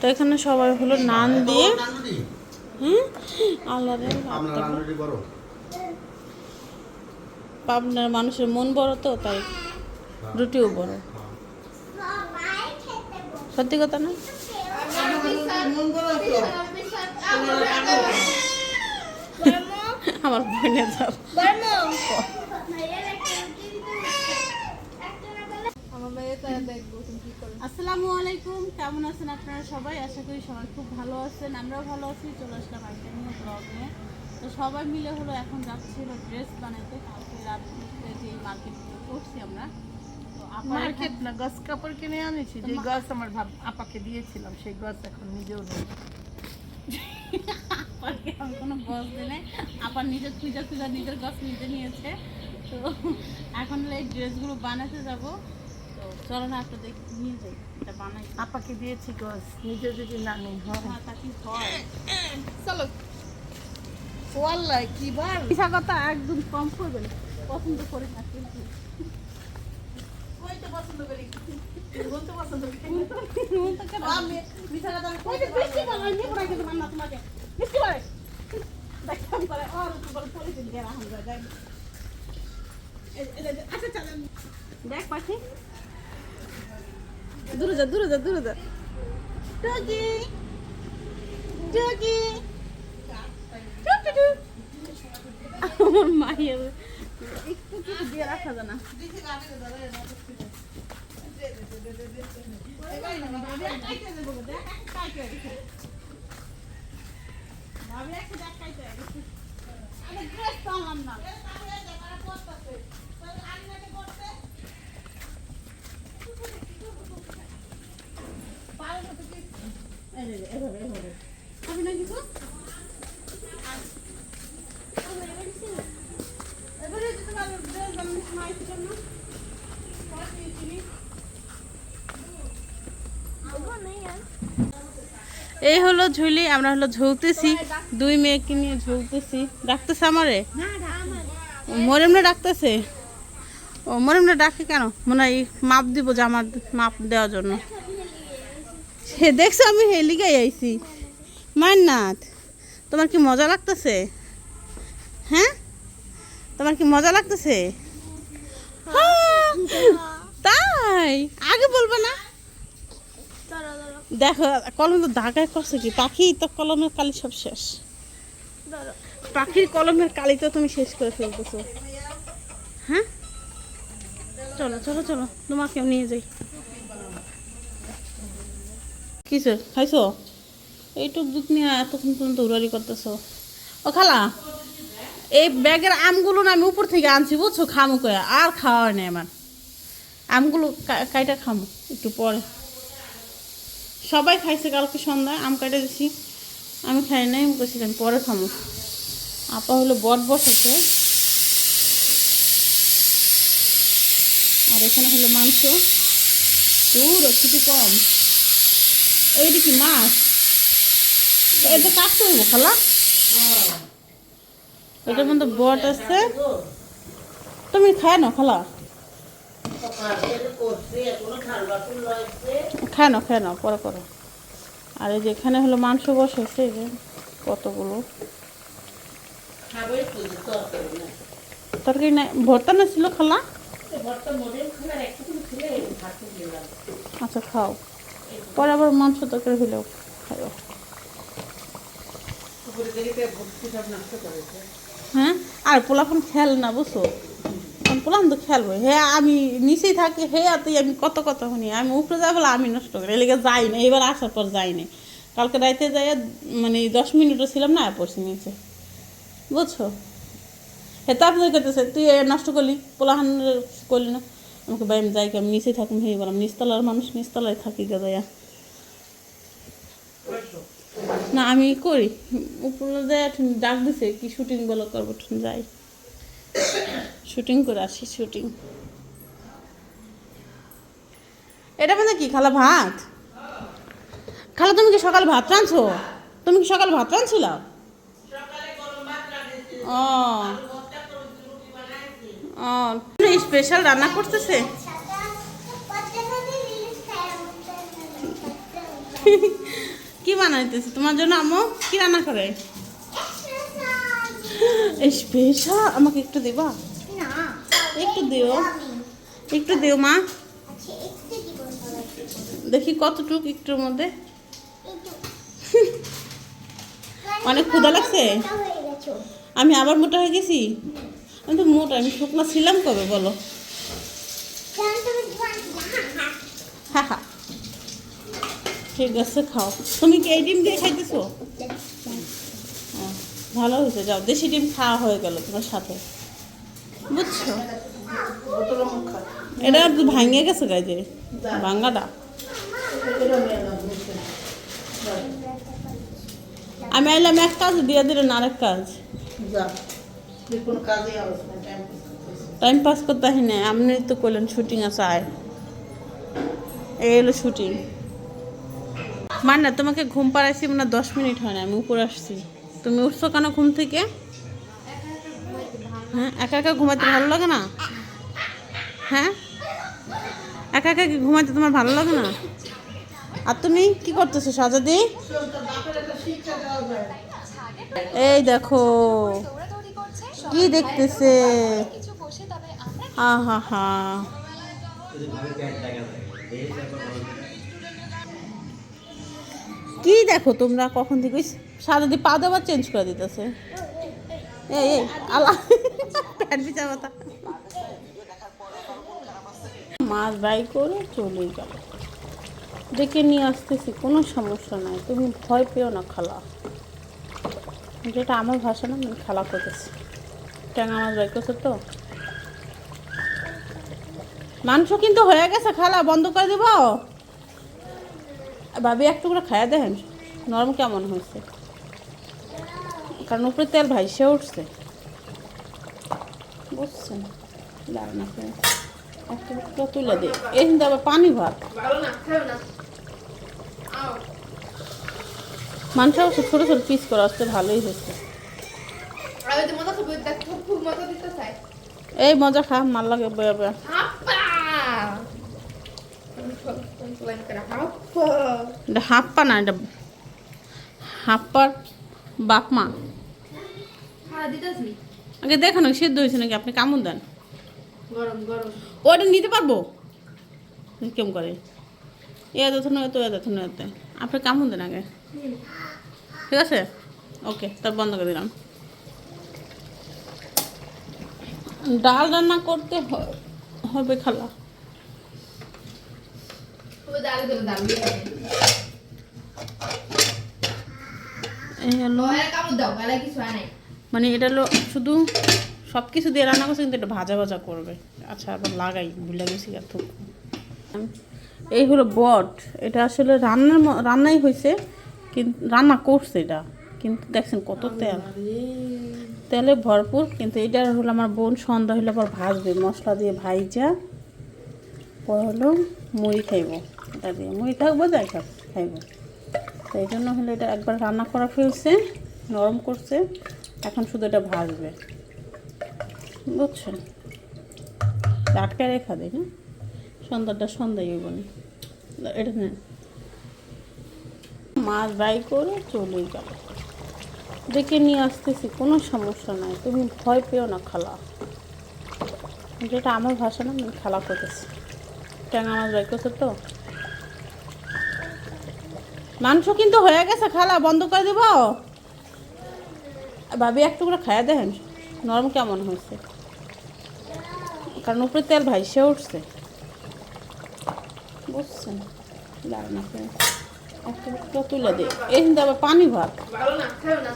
তো এখানে সবাই হলো নান দিয়ে। হুম? আল্লাহ পাবনার মানুষের মন বড় তো তাই রুটিও বড়। সত্যি কথা না? আমার বোনে যাও আসসালামু আলাইকুম কেমন আছেন আপনারা সবাই? আশা করি সবাই খুব ভালো আছেন আমরাও ভালো আছি চলে আসলাম একটা নিয়ে ব্লগ নিয়ে। তো সবাই মিলে হলো এখন যাচ্ছি হলো ড্রেস বানাইতে কালকে রাত যে মার্কেট করছি আমরা। মার্কেট না গাছ কাপড় কিনে আনেছি যে গাছ আমার ভাব আপাকে দিয়েছিলাম সেই গাছ এখন নিজেও নেই। আপাকে আমি কোনো দিই নাই আপার নিজের খুঁজা খুঁজা নিজের গাছ নিজে নিয়েছে। তো এখন হলো এই ড্রেসগুলো বানাতে যাব। তো চলো না একটা দেখ নিয়ে যাই এটা বানাই। আপাকে দিয়েছি গাছ নিজে যদি না নেই হয়। হ্যাঁ তা কি হয়? চলো। ওয়াল্লাহ কি বার? মিশা কথা একদম কম করবেন পছন্দ করি না কিন্তু। পছন্দ করি। পছন্দ করি। বৃষ্টি পড়ে। দেখতাম পরে, ওর একটু পলিথিন দিয়ে যায়, আচ্ছা। দেখ পাখি। দূরে যা দূরে যা দূরে যা। টুকি টুকি। আমার মায়ের একটু কিছু দিয়ে রাখা যায় আমি ড্রেস না আমি না কিছু এবারে যদি তোমার ড্রেস বানানোর সময় আইসি জন্য এই হলো ঝুলি, আমরা হলো ঝুলতেছি। দুই মেয়েকে নিয়ে ঝুলতেছি। ডাকতেছে আমারে? মরিমরা ডাকতেছে? ও মরিমরা ডাকে কেন? মনে হয় মাপ দিব যে আমার মাপ দেওয়ার জন্য। সে দেখছ আমি হেলিগাই আইছি। মান্নাথ তোমার কি মজা লাগতেছে? হ্যাঁ? তোমার কি মজা লাগতেছে? তাই আগে বলব না। দেখো কলম তো দাগায় করছে কি? পাখি তো কলমের কালি সব শেষ। পাখির কলমের কালি তো তুমি শেষ করে ফেলতেছো। হ্যাঁ? চলো চলো চলো তোমাকেও নিয়ে যাই। কিসের খাইছো? এইটুক দুধ নিয়ে এতক্ষণ পর্যন্ত উড়ারি করতেছো। ও খালা, এই ব্যাগের আমগুলো না আমি উপর থেকে আনছি, বুঝছ? খামু কয়ে, আর খাওয়া হয় না আমার। আমগুলো কাইটা খামু, একটু পরে। সবাই খাইছে কালকে সন্ধ্যায়, আম কাইটা দিছি। আমি খাই নাই, আমি কইছি আমি পরে খামো। আপা হলো বট বসাছে আর এখানে হলো মাংস। দূর ছুটি কম। এইটা কি মাছ। এটা কাটতে হইব খালা? এটার মধ্যে বট আছে। তুমি খায় না খালা। খায় না খায় না পরে করো। আর এই যে এখানে হলো মাংস যে কতগুলো? তরকারি নাই ভর্তা না ছিল খালা আচ্ছা খাও। পরে আবার মাংস তরকারি খাও হ্যাঁ? আর পোলাপন খেল না, বুঝছ? পোলাম তো খেলব হে, আমি নিচেই থাকি, হে তুই, আমি কত কথা শুনি। আমি উপরে যাই বলে আমি নষ্ট করি। এলাকা যাই না, এবার আসার পর যাই না। কালকে রাইতে যাই মানে দশ মিনিটও ছিলাম না, পড়ছি নিচে। বুঝছ? হে, তো আপনাদের করতেছে তুই নষ্ট করলি? পোলাহান করলি না? আমাকে ভাই আমি যাই কি, আমি নিচেই থাকুন হয়ে বললাম নিচতলার মানুষ নিচতলায় থাকি গা যাইয়া না আমি করি। উপরে যাই ডাক দিছে কি শুটিং বলো করব যাই। শুটিং করে আসি শুটিং এটা মানে কি খালা ভাত? খালা তুমি কি সকাল ভাত রাঁধছো? তুমি কি সকাল ভাত রাঁধছিল? ও। ও স্পেশাল রান্না করতেছে? কি বানাইতেছে? তোমার জন্য আম্মু কি রান্না করে? স্পেশাল আমাকে একটু দেবা? একটু দিও। একটু দিও, মা। দেখি কতটুকু একটুর মধ্যে। অনেক ক্ষুধা লাগছে? আমি আবার মোটা হয়ে গেছি? আমি তো মোটা, আমি শুকনো ছিলাম কবে, বলো? ঠিক আছে, খাও। তুমি কি এই ডিম দিয়ে খাইতেছো? ভালো হয়েছে, যাও। দেশি ডিম খাওয়া হয়ে গেল তোমার সাথে। বুঝছ? এটা ভাঙিয়ে গেছে গাইজে ভাঙ্গাটা। আমি আইলাম এক কাজ, দিয়ে দিলেন আরেক কাজ। যা। কোনো টাইম টাইম পাস করতে হয়। না আপনি তো করলেন শুটিং আছে আয়। এই হলো শুটিং মানে তোমাকে ঘুম পাড়াইছি মানে দশ মিনিট হয় না আমি উপরে আসছি। তুমি উঠছো কেন ঘুম থেকে? হ্যাঁ একা একা ঘুমাইতে ভালো লাগে না? হ্যাঁ? একা একা কি ঘুমাইতে তোমার ভালো লাগে না? আর তুমি কি করতেছো সাজাদি? এই দেখো। কি দেখতেছে? আহা হা কি দেখো তোমরা কখন থেকে? সারাদি পা দেওয়ার চেঞ্জ করে দিতেছে। এই আলা প্যান্ট মাছ বাই করে চলে গেল। ডেকে নিয়ে আসতেছি, কোনো সমস্যা নাই। তুমি ভয় পেও না, খালা। যেটা আমার ভাষা না, আমি খালা করতেছি। ট্যাঙা মাছ বাই করছে তো। মাংস কিন্তু হয়ে গেছে, খালা, বন্ধ করে দিব। ভাবি একটু করে খাইয়া দেখেন, নরম কেমন হয়েছে। কারণ উপরে তেল ভাইসে উঠছে। বুঝছেন? তুলে দিই। এই কিন্তু আবার পানি ভাত। মাংস ছোটো ছোটো পিস করে আসতে ভালোই হয়েছে। এই মজা খা মাল লাগে বয়া বয়া। এটা হাপ্পা না এটা হাপ্পার বাপ মা। আগে দেখেন সিদ্ধ হয়েছে নাকি? আপনি কামড় দেন। ওটা নিতে পারব? কেমন করে? এ এত নয় তো এত এত আপনি কামড় দেন আগে। ঠিক আছে? ওকে তার বন্ধ করে দিলাম। ডাল রান্না করতে হবে খালা। মানে এটা হলো শুধু সব কিছু দিয়ে রান্না করছে, কিন্তু এটা ভাজা ভাজা করবে। আচ্ছা আবার লাগাই, ভুলে গেছি এত। এই হলো বট। এটা আসলে রান্নার রান্নাই হয়েছে কিন্তু রান্না করছে এটা। কিন্তু দেখছেন কত তেল। তেলে ভরপুর, কিন্তু এটা হলো আমার বোন সন্ধ্যা হলে পর ভাজবে। মশলা দিয়ে ভাইজা, পরে হলো মুড়ি খাইব। এটা দিয়ে মুড়ি থাকব যাই খাব খাইব। তো এই জন্য হলে এটা একবার রান্না করা ফেলছে, নরম করছে, এখন শুধু এটা ভাজবে। বুঝছেন? আটকে রেখা না? সন্ধ্যাটা সন্ধ্যায় না। এটা নেন। মাছ বাই করে চলে গেল ডেকে নিয়ে আসতেছি, কোনো সমস্যা নাই। তুমি ভয় পেও না, খালা। যেটা আমার ভাষা না, আমি খালা করতেছি। ট্যাঙা মাছ বাই করছে তো? মাংস কিন্তু হয়ে গেছে, খালা, বন্ধ করে দিব। ভাবি একটু করে খাইয়া দেখেন নরম কেমন হয়েছে? কারণ উপরে তেল ভাইসে উঠছে। বুঝছেন? দাঁড়ান তুলে দিই। এই আবার পানি ভাত। না।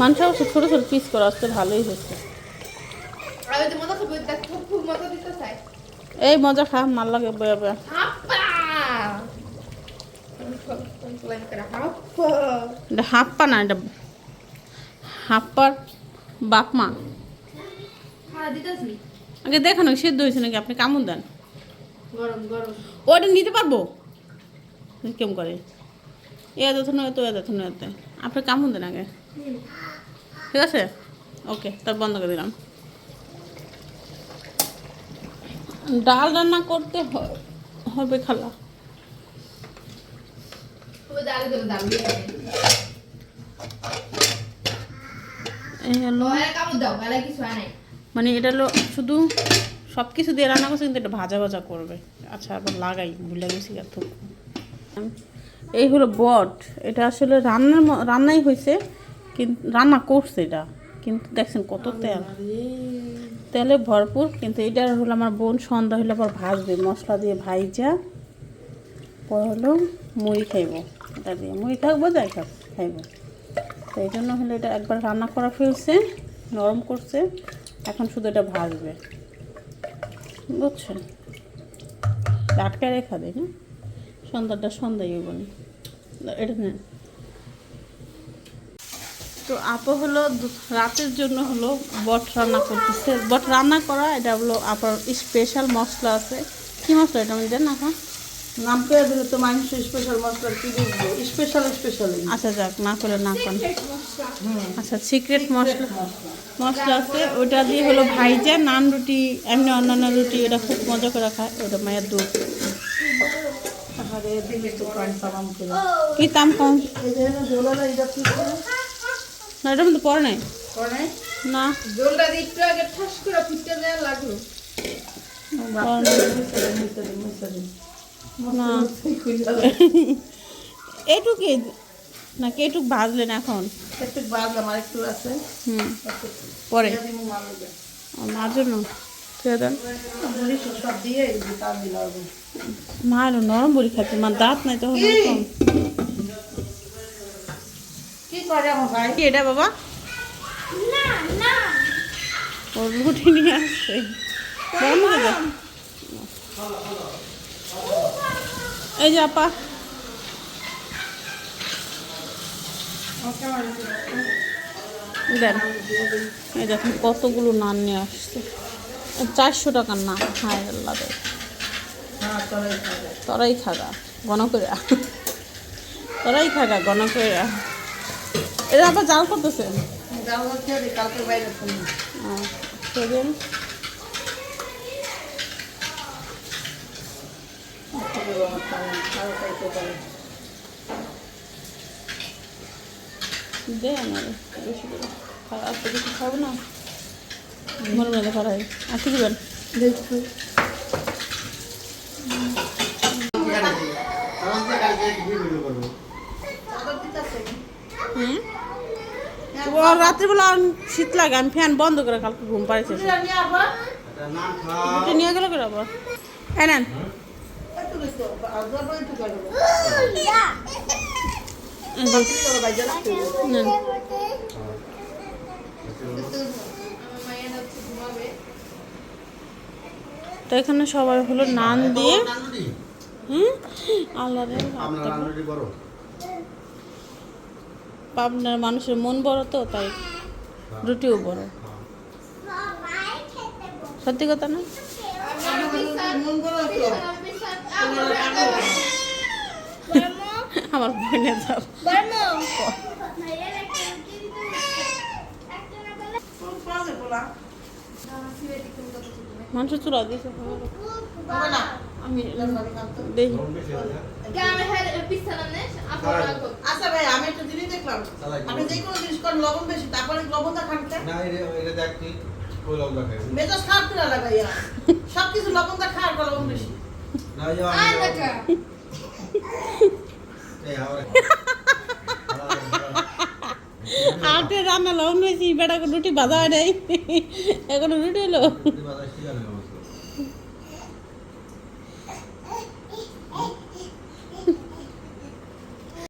মাংস অবশ্য ছোটো ছোটো পিস করে আসতে ভালোই চাই। এই মজা খা মাল লাগে বয়া এটা হাপ্পা না এটা হাপ্পার বাপ মা। হ্যাঁ আগে দেখানো সিদ্ধ হয়েছে নাকি? আপনি কামড় দেন। ওটা নিতে পারব? কেমন করে? এ এত নয় তো এত নয় এত আপনি কামড় দেন আগে। ঠিক আছে? ওকে তার বন্ধ করে দিলাম। ডাল রান্না করতে হবে খালা। মানে এটা হলো শুধু সব কিছু দিয়ে রান্না করছে কিন্তু এটা ভাজা ভাজা করবে। আচ্ছা আবার লাগাই ভুলে গেছি এত এই হলো বট। এটা আসলে রান্নার রান্নাই হয়েছে কিন্তু রান্না করছে এটা। কিন্তু দেখছেন কত তেল। তেলে ভরপুর, কিন্তু এটা হলো আমার বোন সন্ধ্যা হলে আবার ভাজবে, মশলা দিয়ে ভাইজা। পর হলো মুড়ি খাইব, এটা দিয়ে। মুড়ি থাকব, যাই খাব খাইব। তো এই জন্য হলে এটা একবার রান্না করা ফেলছে, নরম করছে, এখন শুধু এটা ভাজবে। বুঝছেন? আটকায় রেখা দেয় না সন্ধ্যাটা সন্ধ্যায় বলি এটা নেন। তো আপা হলো রাতের জন্য হলো বট রান্না করতেছে। বট রান্না করা এটা হলো আপার স্পেশাল মশলা আছে। কি মশলা এটা আমি জান আপা? নাম করে দিলে তো মানুষ স্পেশাল মশলা কি দেখব স্পেশাল স্পেশাল আচ্ছা যাক না করে না করেন আচ্ছা সিক্রেট মশলা। মশলা। আছে ওটা দিয়ে হলো ভাইজা নান রুটি এমনি অন্যান্য রুটি এটা খুব মজা করে খায় ওটা মায়ের দুধ। আরে দিলে তো প্রাণ সামাম করে। কি দাম কম? না এটা মধ্যে পড়ে নাই। না। জলটা দিয়ে একটু আগে ঠাস করে ফুটতে দেওয়া লাগল। নাকি ভাজলেন এখন? একটু বাজলাম আর একটু আছে। হুম। পরে। মার জন্য। ছেড়ে দেন মরিচ ও সব দিয়ে এই যে তার দিলা হবে মা এলো নরম বড়ি খাচ্ছে। মার দাঁত নাই তখন কি? এটা বাবা? ওর রুটি নিয়ে আসছে এই যে আপা। দেন এই দেখুন কতগুলো নান নিয়ে আসছে। চারশো টাকার নান হায় আল্লাহ তোরাই খাগা। গণ করে তোরাই খাগা, গণ করে এটা আবার জাল করতেছে? দে আমার খাব না মনে মনে খারাই আর কি দেবেন? ও রাত্রিবেলা শীত লাগে আমি ফ্যান বন্ধ করে কালকে ঘুম পাড়েছে নিয়ে গেল করে আবার। হ্যাঁ নেন। নেন। তো এখানে সবাই হলো নান দিয়ে। হুম? আল্লাহ রে পাবনার মানুষের মন বড় তো তাই রুটিও বড়। সত্যি কথা না? আমার বোনে যাব মানুষ চুলা দিয়েছে আমি দেখি আচ্ছা ভাই আমি একটা জিনিস দেখলাম। আপনি যে কোনো জিনিস করেন লবণ বেশি তারপরে লবণটা খান? মেজাজ খারাপ করে লাগাইয়া সব কিছু লবণটা খাওয়ার পর লবণ বেশি? আটে রান্না লবণ হয়েছি বেটা রুটি বাধা হয় নাই এখন রুটি হলো